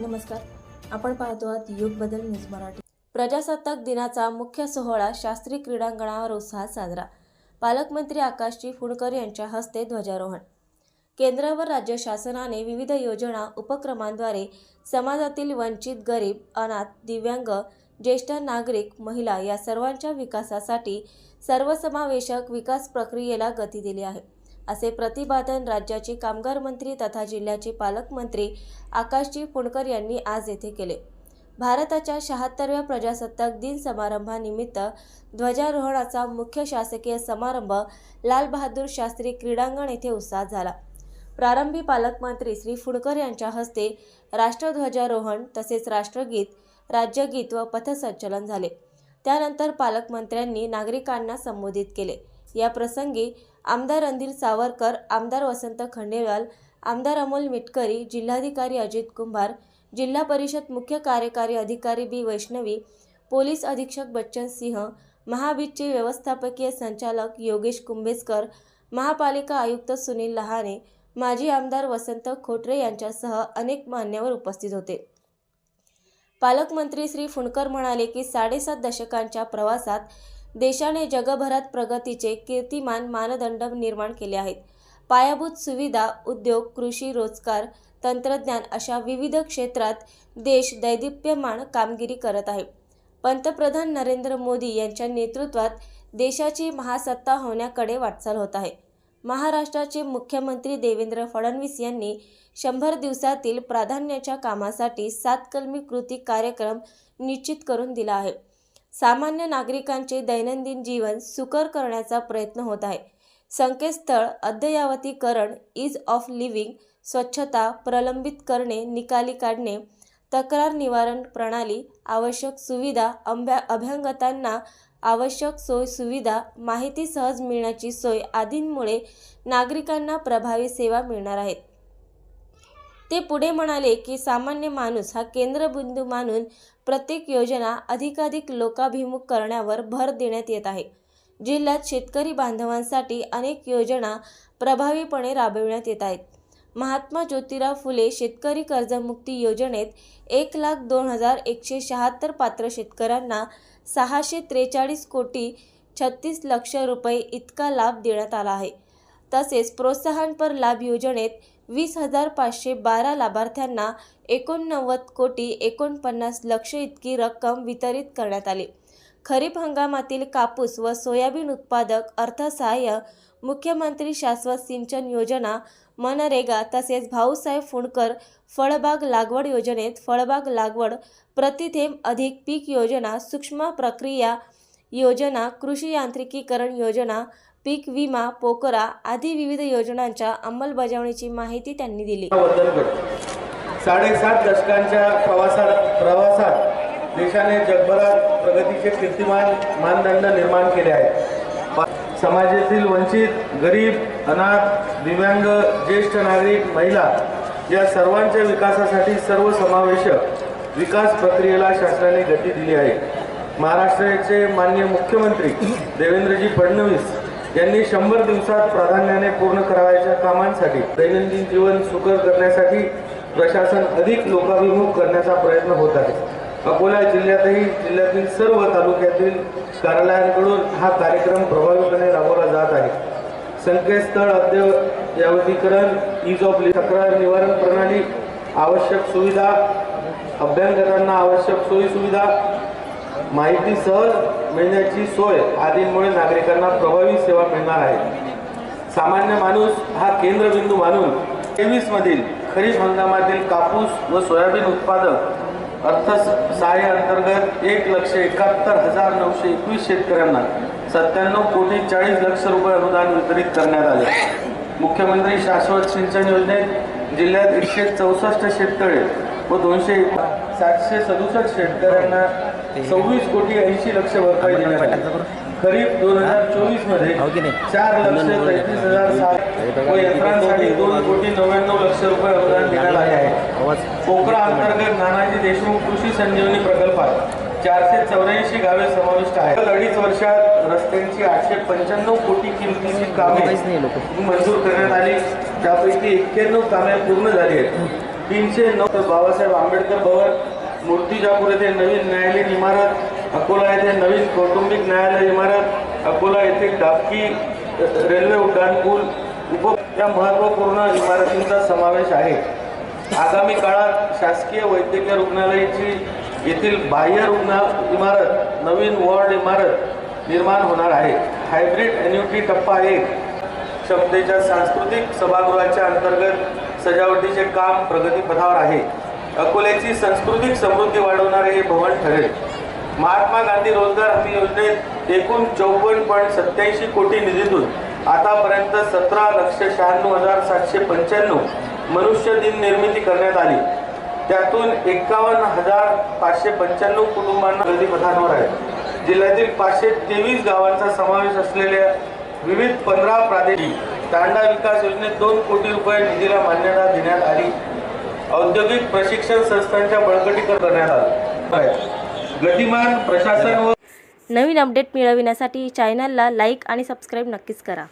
नमस्कार. आपण पाहतो आहात युग बदल न्यूज मराठी. प्रजासत्ताक दिनाचा मुख्य सोहळा शास्त्री क्रीडांगणावर उत्साहात साजरा. पालकमंत्री आकाशजी फुंडकर यांच्या हस्ते ध्वजारोहण. केंद्र व राज्य शासनाने विविध योजना उपक्रमांद्वारे समाजातील वंचित गरीब अनाथ दिव्यांग ज्येष्ठ नागरिक महिला या सर्वांच्या विकासासाठी सर्वसमावेशक विकास प्रक्रियेला गती दिली आहे. असे प्रतिपादन राज्याचे कामगार मंत्री तथा जिल्ह्याचे पालकमंत्री आकाशजी फुंडकर यांनी आज येथे केले. भारताच्या शहात्तरव्या प्रजासत्ताक दिन समारंभानिमित्त ध्वजारोहणाचा मुख्य शासकीय समारंभ लालबहादूर शास्त्री क्रीडांगण येथे उत्साहात झाला. प्रारंभी पालकमंत्री श्री फुडकर यांच्या हस्ते राष्ट्रध्वजारोहण तसेच राष्ट्रगीत राज्यगीत व पथसंचलन झाले. त्यानंतर पालकमंत्र्यांनी नागरिकांना संबोधित केले. या प्रसंगी आमदार रणधीर सावरकर आमदार वसंत खंडेवाल आमदार अमोल मिटकरी जिल्हाधिकारी अजित कुंभार जिल्हा परिषद मुख्य कार्यकारी अधिकारी बी वैष्णवी पोलीस अधीक्षक बच्चन सिंह महाबीजचे व्यवस्थापकीय संचालक योगेश कुंभेजकर महापालिका आयुक्त सुनील लहाने माजी आमदार वसंत खोटरे यांच्यासह अनेक मान्यवर उपस्थित होते. पालकमंत्री श्री फुंडकर म्हणाले की साडेसात दशकांच्या प्रवासात देशाने जगभरात प्रगतीचे कीर्तिमान मानदंड निर्माण केले आहेत. पायाभूत सुविधा उद्योग कृषी रोजगार तंत्रज्ञान अशा विविध क्षेत्रात देश दैदिप्यमान कामगिरी करत आहे. पंतप्रधान नरेंद्र मोदी यांच्या नेतृत्वात देशाची महासत्ता होण्याकडे वाटचाल होत आहे. महाराष्ट्राचे मुख्यमंत्री देवेंद्र फडणवीस यांनी शंभर दिवसातील प्राधान्याच्या कामासाठी सात कलमी कृती कार्यक्रम निश्चित करून दिला आहे. सामान्य नागरिकांचे दैनंदिन जीवन सुकर करण्याचा प्रयत्न होत आहे. संकेतस्थळ अद्ययावतीकरण इज ऑफ लिव्हिंग स्वच्छता प्रलंबित करणे निकाली काढणे तक्रार निवारण प्रणाली आवश्यक सुविधा अंभ्या अभ्यंगतांना आवश्यक सोय सुविधा माहिती सहज मिळण्याची सोय आदींमुळे नागरिकांना प्रभावी सेवा मिळणार आहेत. ते पुढे म्हणाले की सामान्य माणूस हा केंद्रबिंदू मानून प्रत्येक योजना अधिकाधिक लोकाभिमुख करण्यावर भर देण्यात येत आहे. जिल्ह्यात शेतकरी बांधवांसाठी अनेक योजना प्रभावीपणे राबविण्यात येत आहेत. महात्मा ज्योतिराव फुले शेतकरी कर्जमुक्ती योजनेत एक लाख दोन हजार एकशे शहात्तर पात्र शेतकऱ्यांना सहाशे त्रेचाळीस कोटी छत्तीस लक्ष रुपये इतका लाभ देण्यात आला आहे. तसेच प्रोत्साहनपर लाभ योजनेत वीस हजार पाचशे बारा लाभार्थ्यांना एकोणनव्वद कोटी एकोणपन्नास लक्ष इतकी रक्कम वितरित करण्यात आली. खरीप हंगामातील कापूस व सोयाबीन उत्पादक अर्थसहाय्य मुख्यमंत्री शाश्वत सिंचन योजना मनरेगा तसेच भाऊसाहेब फुंडकर फळबाग लागवड योजनेत फळबाग लागवड प्रतिथेम अधिक पीक योजना सूक्ष्म प्रक्रिया योजना कृषी यांत्रिकीकरण योजना पीक विमा पोकरा आदी विविध योजनांच्या अंमलबजावणीची माहिती त्यांनी दिली. साडेसात दशकांच्या प्रवासात प्रवासात देशाने जगभरात प्रगतीचे कीर्तिमान मानदंड निर्माण केले आहेत. समाजातील वंचित गरीब अनाथ दिव्यांग ज्येष्ठ नागरिक महिला या सर्वांच्या विकासासाठी सर्वसमावेशक विकास प्रक्रियेला शासनाने गती दिली आहे. महाराष्ट्राचे माननीय मुख्यमंत्री देवेंद्रजी फडणवीस यांनी शंभर दिवसात प्राधान्याने पूर्ण करावयाच्या कामांसाठी दैनंदिन जीवन सुकर करण्यासाठी प्रशासन अधिक लोकाभिमुख करण्याचा प्रयत्न होत आहे. अकोला जिल्ह्यातही जिल्ह्यातील सर्व तालुक्यातील कार्यालयांकडून हा कार्यक्रम प्रभावीपणे राबवला जात आहे. संकेतस्थळ अद्ययावतीकरण इज ऑफ तक्रार निवारण प्रणाली आवश्यक सुविधा अभ्यंगतांना आवश्यक सोयी सुविधा माहिती सहज मिळण्याची सोय आदींमुळे नागरिकांना प्रभावी सेवा मिळणार आहे. सामान्य माणूस हा केंद्रबिंदू मानून तेवीस मधील खरीप हंगामातील कापूस व सोयाबीन उत्पादक अर्थ सहाय्य अंतर्गत एक लक्ष एकाहत्तर हजार नऊशे एकवीस शेतकऱ्यांना सत्त्याण्णव कोटी चाळीस लक्ष रुपये अनुदान वितरित करण्यात आले. मुख्यमंत्री शाश्वत सिंचन योजनेत जिल्ह्यात एकशे चौसष्ट शेततळे व दोनशे सातशे सदुसष्ट शेतकऱ्यांना सव्वीस कोटी ऐंशी लक्ष भरपाई देण्यात आली. खरीप दोन हजार चोवीसमध्ये चार लक्ष तेहतीस हजार सात व यंत्रांसाठी दोन कोटी नव्याण्णव लक्ष रुपये अनुदान देण्यात आले. आहे. पोखरा अंतर्गत नानाजी देशमुख कृषी संजीवनी प्रकल्पात चारशे चौऱ्याऐंशी गावे समाविष्ट आहेत. अडीच वर्षात रस्त्यांची आठशे पंच्याण्णव कोटी किमतीची कामे मंजूर करण्यात आली. त्यापैकी एक्क्याण्णव कामे पूर्ण झाली आहेत. तीनशे नऊ तर बाबासाहेब आंबेडकर भवन मूर्तिजापूर येथे नवीन न्यायालयीन इमारत अकोला येथे नवीन कौटुंबिक न्यायालय इमारत अकोला येथे डाबकी रेल्वे उड्डाणपूल उप या महत्त्वपूर्ण इमारतींचा समावेश आहे. आगामी काळात शासकीय वैद्यकीय रुग्णालयाची येथील बाह्य रुग्ण इमारत नवीन वॉर्ड इमारत निर्माण होणार आहे. हायब्रिड एन्युटी टप्पा एक क्षमतेच्या सांस्कृतिक सभागृहाच्या अंतर्गत सजावटीचे काम प्रगतीपथावर आहे. अकोल्याची सांस्कृतिक समृद्धी वाढवणारे हे भवन ठरेल. महात्मा गांधी रोजगार हमी योजनेत एकूण चौपन्न पॉईंट सत्याऐंशी कोटी निधीतून आतापर्यंत सतरा लक्ष शहाण्णव हजार सातशे पंच्याण्णव मनुष्य दिन निर्मिती करण्यात आली. त्यातून एकावन्न हजार पाचशे पंच्याण्णव कुटुंबांना प्रगतीपथांवर आहे. जिल्ह्यातील पाचशे तेवीस गावांचा समावेश असलेल्या विविध पंधरा प्रादेशिक तांडा विकास योजनेत दोन कोटी रुपये निधीला मान्यता देण्यात आली. औद्योगिक प्रशिक्षण संस्थांच्या बळकटीकरण करण्यात आलं. गतिमान प्रशासन व नवीन अपडेट मिळविण्यासाठी चॅनलला लाईक आणि सबस्क्राईब नक्कीच करा.